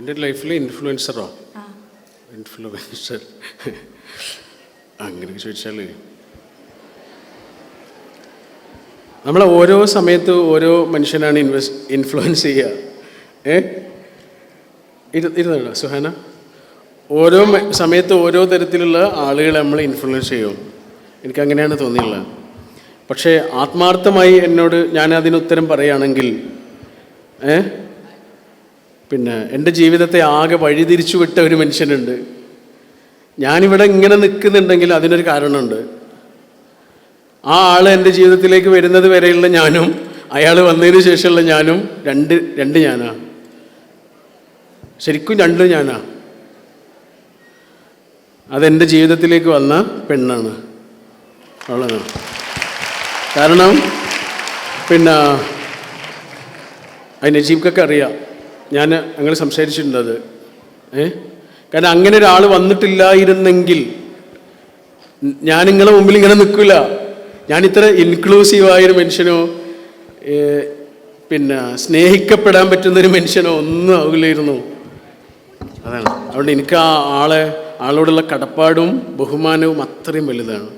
എന്റെ ലൈഫിൽ ഇൻഫ്ലുവൻസറോ? ഇൻഫ്ലുവൻസർ. അങ്ങനെ ചോദിച്ചാൽ നമ്മൾ ഓരോ സമയത്ത് ഓരോ മനുഷ്യനാണ് ഇൻവെസ് ഇൻഫ്ലുവൻസ് ചെയ്യുക. ഏ? ഇരു ഇരുന്നോ സുഹാന? ഓരോ സമയത്ത് ഓരോ തരത്തിലുള്ള ആളുകൾ നമ്മൾ ഇൻഫ്ലുവൻസ് ചെയ്യും. എനിക്ക് അങ്ങനെയാണ് തോന്നിയുള്ളത്. പക്ഷേ ആത്മാർത്ഥമായി എന്നോട് ഞാൻ അതിന് ഉത്തരം പറയുകയാണെങ്കിൽ ഏ? പിന്നെ എന്റെ ജീവിതത്തെ ആകെ വഴിതിരിച്ചു വിട്ട ഒരു മനുഷ്യനുണ്ട്. ഞാനിവിടെ ഇങ്ങനെ നിൽക്കുന്നുണ്ടെങ്കിൽ അതിനൊരു കാരണമുണ്ട്. ആ ആൾ എന്റെ ജീവിതത്തിലേക്ക് വരുന്നത് വരെയുള്ള ഞാനും അയാൾ വന്നതിന് ശേഷമുള്ള ഞാനും രണ്ട് രണ്ട് ഞാനാ. ശരിക്കും രണ്ട് ഞാനാ. അതെന്റെ ജീവിതത്തിലേക്ക് വന്ന പെണ്ണാണ്. അവളാണ്. കാരണം പിന്നെ അതിനെ ജീവിക്കൊക്കെ അറിയാം. ഞാൻ ഞങ്ങൾ സംസാരിച്ചിട്ടുണ്ടത് ഏ? കാരണം അങ്ങനെ ഒരാൾ വന്നിട്ടില്ലായിരുന്നെങ്കിൽ ഞാൻ നിങ്ങളെ മുമ്പിൽ ഇങ്ങനെ നിൽക്കില്ല. ഞാൻ ഇത്ര ഇൻക്ലൂസീവായൊരു മനുഷ്യനോ പിന്നെ സ്നേഹിക്കപ്പെടാൻ പറ്റുന്ന ഒരു മനുഷ്യനോ ഒന്നും ആവില്ലായിരുന്നു. അതാണ്. അതുകൊണ്ട് എനിക്ക് ആ ആളെ ആളോടുള്ള കടപ്പാടും ബഹുമാനവും അത്രയും വലുതാണ്.